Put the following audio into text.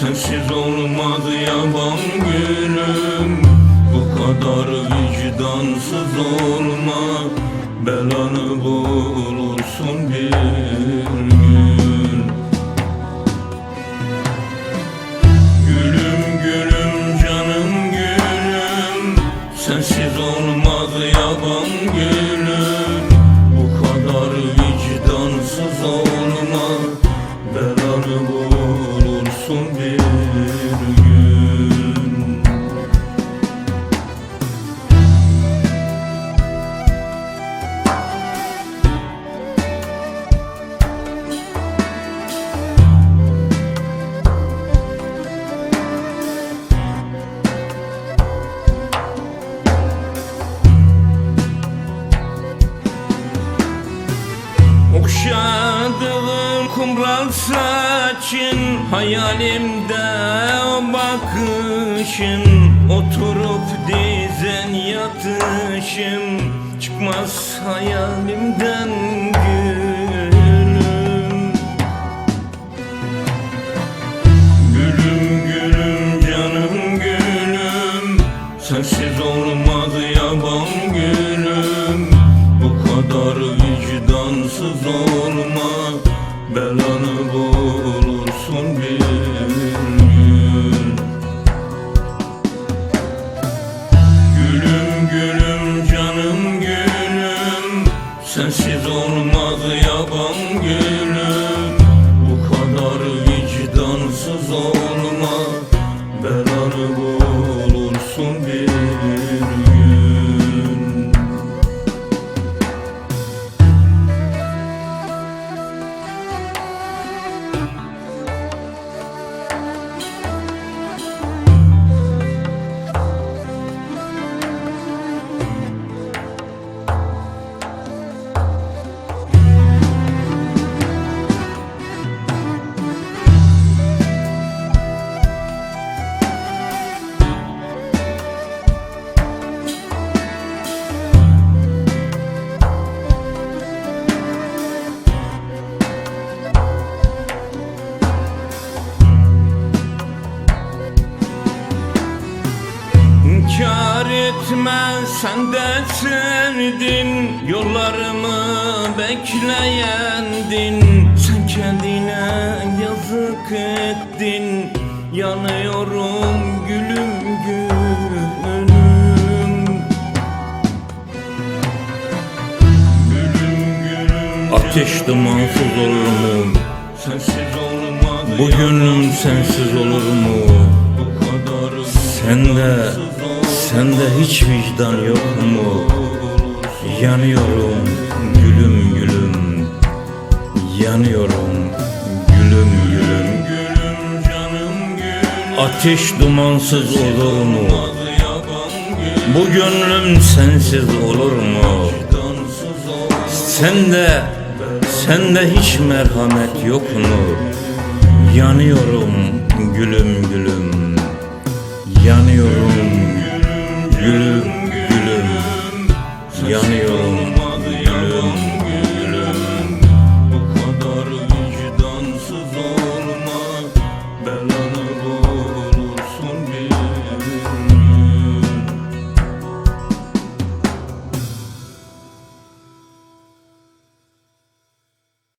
Sensiz olmadı yaban günüm Bu kadar vicdansız olma. Belanı bulursun bir Okşadığım kumral saçın Hayalimde o bakışın Oturup dizen yatışım Çıkmaz hayalimden gülüm. Gülüm gülüm canım gülüm Sensiz olmadı yaban gülüm. Bu kadar vicdansız olma Belanı bulursun bir gün. Gülüm gülüm canım gülüm. Sensiz olmadı yaban gülüm. Bu kadar vicdansız olma Belanı bulursun etme sen de sevdin. Yollarımı bekleyendin Sen kendine yazık ettin. Yanıyorum gülüm gülüm. Ateş dumansız olur mu? Sensiz olmadı Bu gönlüm sensiz olur mu? Bu kadar Sende, hiç vicdan yok mu? Yanıyorum gülüm gülüm Yanıyorum gülüm gülüm Ateş dumansız olur mu? Bu gönlüm sensiz olur mu? Sende, sende hiç merhamet yok mu? Yanıyorum gülüm gülüm Yanıyorum